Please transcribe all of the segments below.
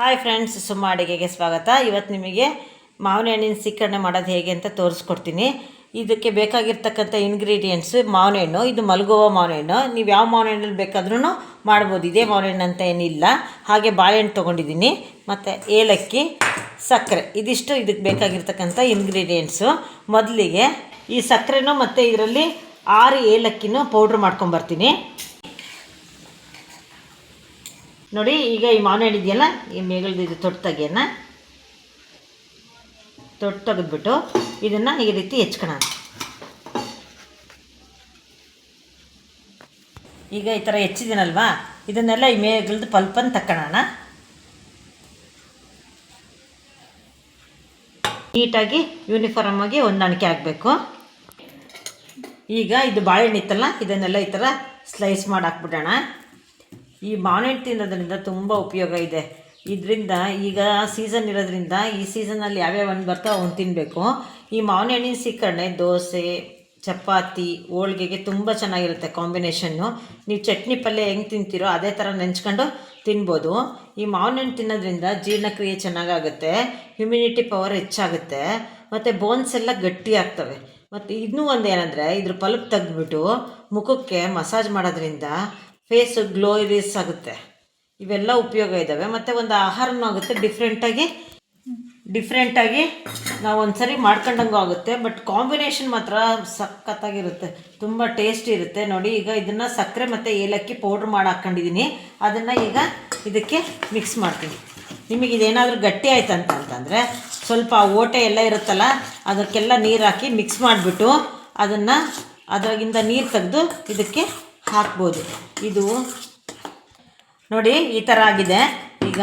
Hi friends ಸುಮ್ಮ ಅಡುಗೆಗೆ ಸ್ವಾಗತ. ಇವತ್ತು ನಿಮಗೆ ಮಾವಿನ ಹಣ್ಣಿನ ಸಿಕ್ಕರಣೆ ಮಾಡೋದು ಹೇಗೆ ಅಂತ ತೋರಿಸ್ಕೊಡ್ತೀನಿ. ಇದಕ್ಕೆ ಬೇಕಾಗಿರ್ತಕ್ಕಂಥ ಇಂಗ್ರೀಡಿಯೆಂಟ್ಸ್ ಮಾವಿನಹಣ್ಣು ಇದು ಮಲಗುವ ಮಾವಿನಹಣ್ಣು ನೀವು ಯಾವ ಮಾವಿನಹಣ್ಣಲ್ಲಿ ಬೇಕಾದ್ರೂ ಮಾಡ್ಬೋದು. ಇದೇ ಮಾವಿನಹಣ್ಣು ಅಂತ ಏನಿಲ್ಲ. ಹಾಗೆ ಬಾಳೆಹಣ್ಣು ತೊಗೊಂಡಿದ್ದೀನಿ. ಮತ್ತು ಏಲಕ್ಕಿ, ಸಕ್ಕರೆ. ಇದಿಷ್ಟು ಇದಕ್ಕೆ ಬೇಕಾಗಿರ್ತಕ್ಕಂಥ ಇಂಗ್ರೀಡಿಯೆಂಟ್ಸು ಮೊದಲಿಗೆ ಈ ಸಕ್ಕರೆನೂ ಮತ್ತು ಇದರಲ್ಲಿ ಆರು ಏಲಕ್ಕಿನೂ ಪೌಡ್ರ್ ಮಾಡ್ಕೊಂಬರ್ತೀನಿ. ನೋಡಿ, ಈಗ ಈ ಮಾವಿನ ಹಣ್ಣು ಇದೆಯಲ್ಲ ಈ ಮೇಗಲ್ದು ಇದು ತೊಟ್ಟು ತೆಗೆಯನ್ನ. ತೊಟ್ಟು ತೆಗೆದ್ಬಿಟ್ಟು ಇದನ್ನು ಈ ರೀತಿ ಹೆಚ್ಕೊಳ ಈಗ ಈ ಥರ ಹೆಚ್ಚಿದ್ದೀನಲ್ವಾ ಇದನ್ನೆಲ್ಲ ಈ ಮೇಗಲ್ದು ಪಲ್ಪನ್ನು ತಕ್ಕೊಳ್ಳೋಣ ನೀಟಾಗಿ ಯೂನಿಫಾರ್ಮ್ ಆಗಿ ಹೊಂದಾಣಿಕೆ ಆಗಬೇಕು. ಈಗ ಇದು ಬಾಳೆಹಣ್ಣು ಇತ್ತಲ್ಲ, ಇದನ್ನೆಲ್ಲ ಈ ಥರ ಸ್ಲೈಸ್ ಮಾಡಿ ಹಾಕ್ಬಿಡೋಣ. ಈ ಮಾವಿನಹಣ್ಣು ತಿನ್ನೋದ್ರಿಂದ ತುಂಬ ಉಪಯೋಗ ಇದೆ. ಇದರಿಂದ ಈಗ ಸೀಸನ್ ಇರೋದ್ರಿಂದ ಈ ಸೀಸನಲ್ಲಿ ಯಾವ್ಯಾವ ಹಣ್ಣು ಬರ್ತಾವೆ ಅವ್ನು ತಿನ್ನಬೇಕು ಈ ಮಾವಿನ ಹಣ್ಣಿನ ಸೀಕರಣೆ ದೋಸೆ, ಚಪಾತಿ, ಹೋಳ್ಗೆಗೆ ತುಂಬ ಚೆನ್ನಾಗಿರುತ್ತೆ ಕಾಂಬಿನೇಷನ್ನು ನೀವು ಚಟ್ನಿ ಪಲ್ಯ ಹೆಂಗೆ ತಿಂತೀರೋ ಅದೇ ಥರ ನೆಂಚ್ಕೊಂಡು ತಿನ್ಬೋದು. ಈ ಮಾವಿನ ಹಣ್ಣು ತಿನ್ನೋದ್ರಿಂದ ಜೀರ್ಣಕ್ರಿಯೆ ಚೆನ್ನಾಗಾಗುತ್ತೆ ಹ್ಯುಮಿನಿಟಿ ಪವರ್ ಹೆಚ್ಚಾಗುತ್ತೆ, ಮತ್ತು ಬೋನ್ಸ್ ಎಲ್ಲ ಗಟ್ಟಿ ಆಗ್ತವೆ. ಮತ್ತು ಇನ್ನೂ ಒಂದು ಏನಂದರೆ ಇದ್ರ ಪಲ್ಪ್ ತೆಗೆದ್ಬಿಟ್ಟು ಮುಖಕ್ಕೆ ಮಸಾಜ್ ಮಾಡೋದ್ರಿಂದ ಫೇಸು ಗ್ಲೋರಿಸ್ ಆಗುತ್ತೆ. ಇವೆಲ್ಲ ಉಪಯೋಗ ಇದ್ದಾವೆ ಮತ್ತು ಒಂದು ಆಹಾರನೂ ಆಗುತ್ತೆ. ಡಿಫ್ರೆಂಟಾಗಿ ಡಿಫ್ರೆಂಟಾಗಿ ನಾವು ಒಂದ್ಸರಿ ಮಾಡ್ಕೊಂಡಂಗೂ ಆಗುತ್ತೆ. ಬಟ್ ಕಾಂಬಿನೇಷನ್ ಮಾತ್ರ ಸಖತ್ತಾಗಿರುತ್ತೆ. ತುಂಬ ಟೇಸ್ಟ್ ಇರುತ್ತೆ. ನೋಡಿ, ಈಗ ಇದನ್ನು ಸಕ್ಕರೆ ಮತ್ತು ಏಲಕ್ಕಿ ಪೌಡ್ರ್ ಮಾಡಿ ಹಾಕ್ಕೊಂಡಿದ್ದೀನಿ ಅದನ್ನು ಈಗ ಇದಕ್ಕೆ ಮಿಕ್ಸ್ ಮಾಡ್ತೀನಿ. ನಿಮಗೆ ಇದೇನಾದರೂ ಗಟ್ಟಿ ಆಯ್ತು ಅಂತ ಅಂತಂದರೆ, ಸ್ವಲ್ಪ ಓಟೆ ಎಲ್ಲ ಇರುತ್ತಲ್ಲ, ಅದಕ್ಕೆಲ್ಲ ನೀರು ಹಾಕಿ ಮಿಕ್ಸ್ ಮಾಡಿಬಿಟ್ಟು ಅದನ್ನು ಅದರಾಗಿಂದ ನೀರು ತೆಗೆದು ಇದಕ್ಕೆ ಹಾಕ್ಬೋದು. ಇದು ನೋಡಿ, ಈ ಥರ ಆಗಿದೆ. ಈಗ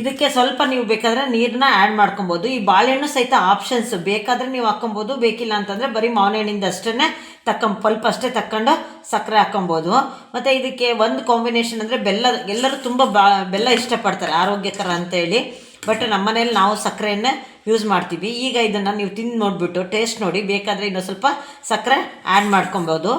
ಇದಕ್ಕೆ ಸ್ವಲ್ಪ ನೀವು ಬೇಕಾದರೆ ನೀರನ್ನ ಆ್ಯಡ್ ಮಾಡ್ಕೊಬೋದು. ಈ ಬಾಳೆಹಣ್ಣು ಸಹಿತ ಆಪ್ಷನ್ಸ್ ಬೇಕಾದರೆ ನೀವು ಹಾಕ್ಕೊಬೋದು, ಬೇಕಿಲ್ಲ ಅಂತಂದರೆ ಬರೀ ಮಾವಿನ ಅಷ್ಟೇ ತಕ್ಕಂಬ ಪಲ್ಪ್ ಅಷ್ಟೇ ತಕ್ಕೊಂಡು ಸಕ್ಕರೆ ಹಾಕ್ಕೊಬೋದು. ಮತ್ತು ಇದಕ್ಕೆ ಒಂದು ಕಾಂಬಿನೇಷನ್ ಅಂದರೆ ಬೆಲ್ಲ, ಎಲ್ಲರೂ ತುಂಬ ಬಾ, ಬೆಲ್ಲ ಇಷ್ಟಪಡ್ತಾರೆ, ಆರೋಗ್ಯಕರ ಅಂತೇಳಿ. ಬಟ್ ನಮ್ಮ ಮನೇಲಿ ನಾವು ಸಕ್ಕರೆಯನ್ನೇ ಯೂಸ್ ಮಾಡ್ತೀವಿ. ಈಗ ಇದನ್ನು ನೀವು ತಿಂದು ನೋಡಿಬಿಟ್ಟು ಟೇಸ್ಟ್ ನೋಡಿ, ಬೇಕಾದರೆ ಇನ್ನೊಂದು ಸ್ವಲ್ಪ ಸಕ್ಕರೆ ಆ್ಯಡ್ ಮಾಡ್ಕೊಬೋದು.